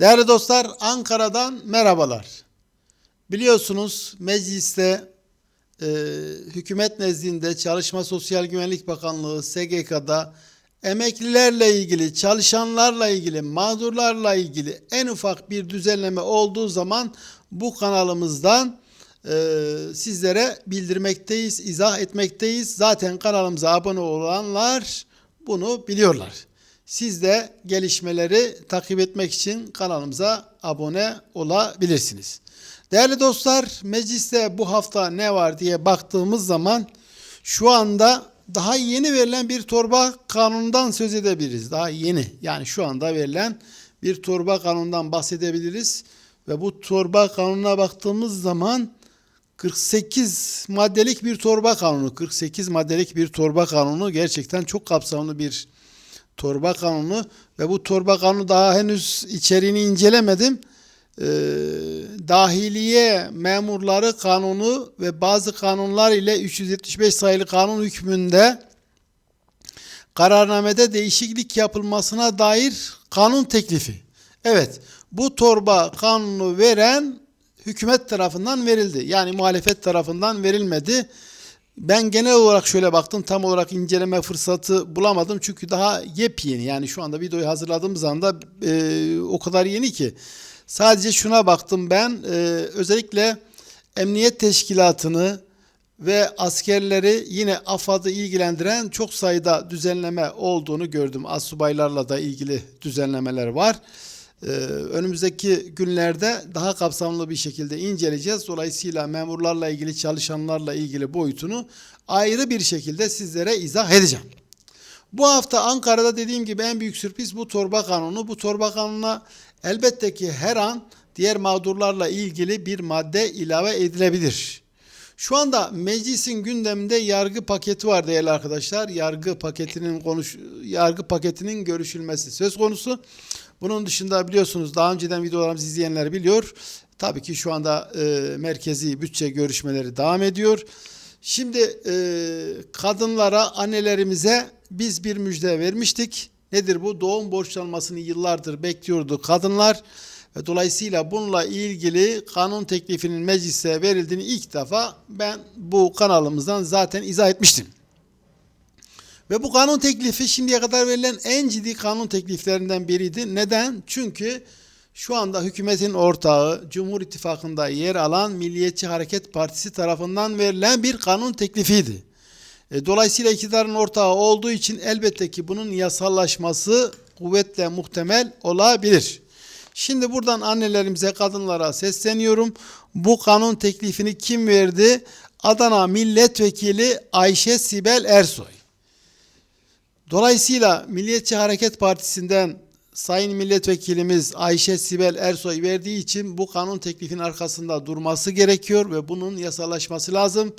Değerli dostlar, Ankara'dan merhabalar. Biliyorsunuz mecliste e, hükümet nezdinde Çalışma Sosyal Güvenlik Bakanlığı SGK'da emeklilerle ilgili, çalışanlarla ilgili, mağdurlarla ilgili en ufak bir düzenleme olduğu zaman bu kanalımızdan e, sizlere bildirmekteyiz, izah etmekteyiz. Zaten kanalımıza abone olanlar bunu biliyorlar. Siz de gelişmeleri takip etmek için kanalımıza abone olabilirsiniz. Değerli dostlar, mecliste bu hafta ne var diye baktığımız zaman şu anda daha yeni verilen bir torba kanunundan söz edebiliriz. Daha yeni yani şu anda verilen bir torba kanundan bahsedebiliriz. Ve bu torba kanununa baktığımız zaman 48 maddelik bir torba kanunu, 48 maddelik bir torba kanunu gerçekten çok kapsamlı bir torba kanunu ve bu torba kanunu daha henüz içeriğini incelemedim. Ee, dahiliye memurları kanunu ve bazı kanunlar ile 375 sayılı kanun hükmünde kararnamede değişiklik yapılmasına dair kanun teklifi. Evet, bu torba kanunu veren hükümet tarafından verildi. Yani muhalefet tarafından verilmedi. Ben genel olarak şöyle baktım tam olarak inceleme fırsatı bulamadım çünkü daha yepyeni yani şu anda videoyu hazırladığımız anda e, o kadar yeni ki sadece şuna baktım ben e, özellikle emniyet teşkilatını ve askerleri yine AFAD'ı ilgilendiren çok sayıda düzenleme olduğunu gördüm. Asubaylarla da ilgili düzenlemeler var. Ee, önümüzdeki günlerde daha kapsamlı bir şekilde inceleyeceğiz. Dolayısıyla memurlarla ilgili, çalışanlarla ilgili boyutunu ayrı bir şekilde sizlere izah edeceğim. Bu hafta Ankara'da dediğim gibi en büyük sürpriz bu torba kanunu. Bu torba kanuna elbette ki her an diğer mağdurlarla ilgili bir madde ilave edilebilir. Şu anda meclisin gündeminde yargı paketi var değerli arkadaşlar. Yargı paketinin konuş yargı paketinin görüşülmesi söz konusu. Bunun dışında biliyorsunuz daha önceden videolarımızı izleyenler biliyor. Tabii ki şu anda e, merkezi bütçe görüşmeleri devam ediyor. Şimdi e, kadınlara, annelerimize biz bir müjde vermiştik. Nedir bu? Doğum borçlanmasını yıllardır bekliyordu kadınlar. Ve dolayısıyla bununla ilgili kanun teklifinin meclise verildiğini ilk defa ben bu kanalımızdan zaten izah etmiştim. Ve bu kanun teklifi şimdiye kadar verilen en ciddi kanun tekliflerinden biriydi. Neden? Çünkü şu anda hükümetin ortağı Cumhur İttifakı'nda yer alan Milliyetçi Hareket Partisi tarafından verilen bir kanun teklifiydi. E, dolayısıyla iktidarın ortağı olduğu için elbette ki bunun yasallaşması kuvvetle muhtemel olabilir. Şimdi buradan annelerimize, kadınlara sesleniyorum. Bu kanun teklifini kim verdi? Adana Milletvekili Ayşe Sibel Ersoy. Dolayısıyla Milliyetçi Hareket Partisi'nden Sayın Milletvekilimiz Ayşe Sibel Ersoy verdiği için bu kanun teklifinin arkasında durması gerekiyor ve bunun yasalaşması lazım.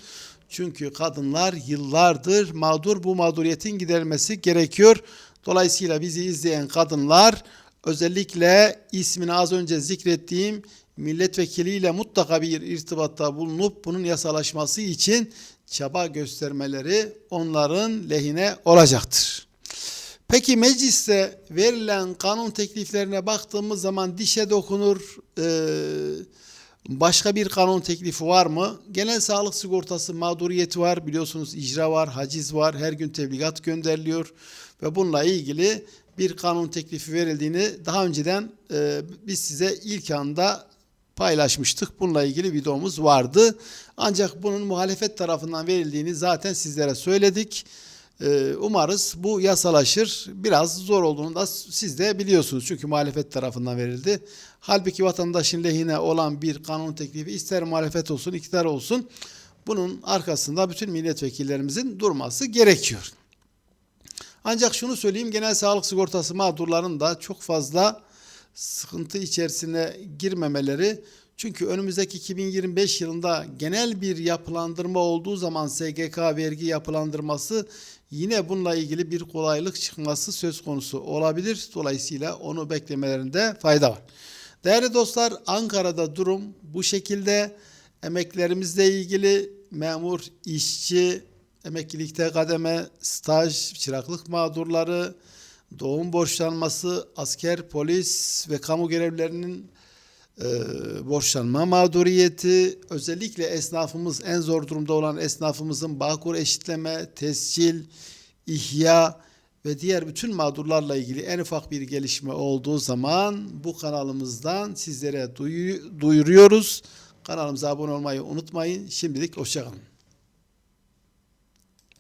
Çünkü kadınlar yıllardır mağdur bu mağduriyetin giderilmesi gerekiyor. Dolayısıyla bizi izleyen kadınlar özellikle ismini az önce zikrettiğim milletvekiliyle mutlaka bir irtibatta bulunup bunun yasalaşması için çaba göstermeleri onların lehine olacaktır. Peki mecliste verilen kanun tekliflerine baktığımız zaman dişe dokunur başka bir kanun teklifi var mı? Genel sağlık sigortası mağduriyeti var biliyorsunuz icra var, haciz var, her gün tebligat gönderiliyor ve bununla ilgili bir kanun teklifi verildiğini daha önceden e, biz size ilk anda paylaşmıştık. Bununla ilgili videomuz vardı. Ancak bunun muhalefet tarafından verildiğini zaten sizlere söyledik. Ee, umarız bu yasalaşır. Biraz zor olduğunu da siz de biliyorsunuz. Çünkü muhalefet tarafından verildi. Halbuki vatandaşın lehine olan bir kanun teklifi ister muhalefet olsun, iktidar olsun bunun arkasında bütün milletvekillerimizin durması gerekiyor. Ancak şunu söyleyeyim genel sağlık sigortası mağdurların da çok fazla sıkıntı içerisine girmemeleri çünkü önümüzdeki 2025 yılında genel bir yapılandırma olduğu zaman SGK vergi yapılandırması yine bununla ilgili bir kolaylık çıkması söz konusu olabilir. Dolayısıyla onu beklemelerinde fayda var. Değerli dostlar Ankara'da durum bu şekilde emeklerimizle ilgili memur, işçi, emeklilikte kademe, staj, çıraklık mağdurları, doğum borçlanması, asker, polis ve kamu görevlilerinin e, borçlanma mağduriyeti, özellikle esnafımız en zor durumda olan esnafımızın Bağkur eşitleme, tescil, ihya ve diğer bütün mağdurlarla ilgili en ufak bir gelişme olduğu zaman bu kanalımızdan sizlere duyu- duyuruyoruz. Kanalımıza abone olmayı unutmayın. Şimdilik hoşçakalın.